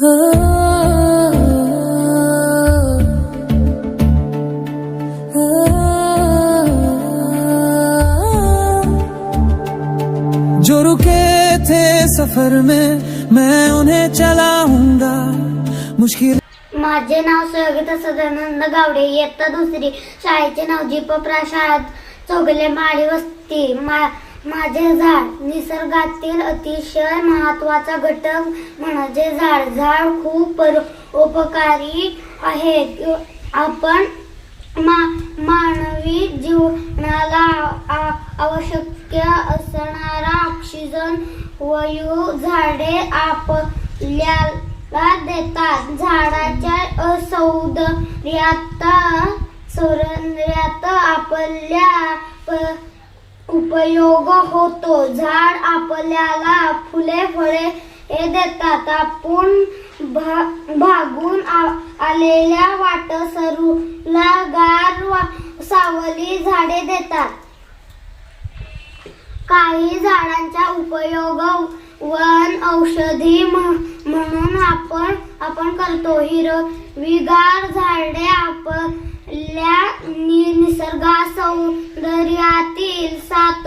जो रुके थे सफर में मैं उन्हें चलाऊंगा। मुश्किल माझे नाव सहगीता सदानंद गावडे इयत्ता दुसरी शाळेचे नाव जीप प्राशाळात चौगले माळी वस्ती मा माझे झाड. निसर्गातील अतिशय महत्त्वाचा घटक म्हणजे झाड. झाड खूप उपकारी आहे आपण मा मानवी जीवनाला आवश्यक असणारा ऑक्सिजन वायू झाडे आपल्याला देतात. झाडाच्या सौंदर्यात सौंदर्यात आपल्या उपयोग होतो. झाड आपल्याला फुले फळे हे देतात. आपण भा- भागून आ- आलेल्या वाटसरूला गार वा- सावली झाडे देतात. काही झाडांचा उपयोग वन औषधी म्हणून आपण आपण करतो. हिरवीगार झाडे आपल्या जगा सौंदर्यातील सात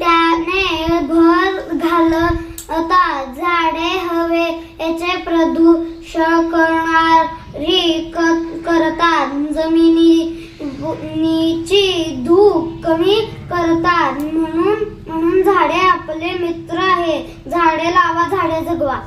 त्याने भर घालतात झाडे हवेचे प्रदूषण करणारी करतात करतात. जमिनीची धूप कमी करतात. म्हणून म्हणून झाडे आपले मित्र आहे झाडे लावा झाडे जगवा.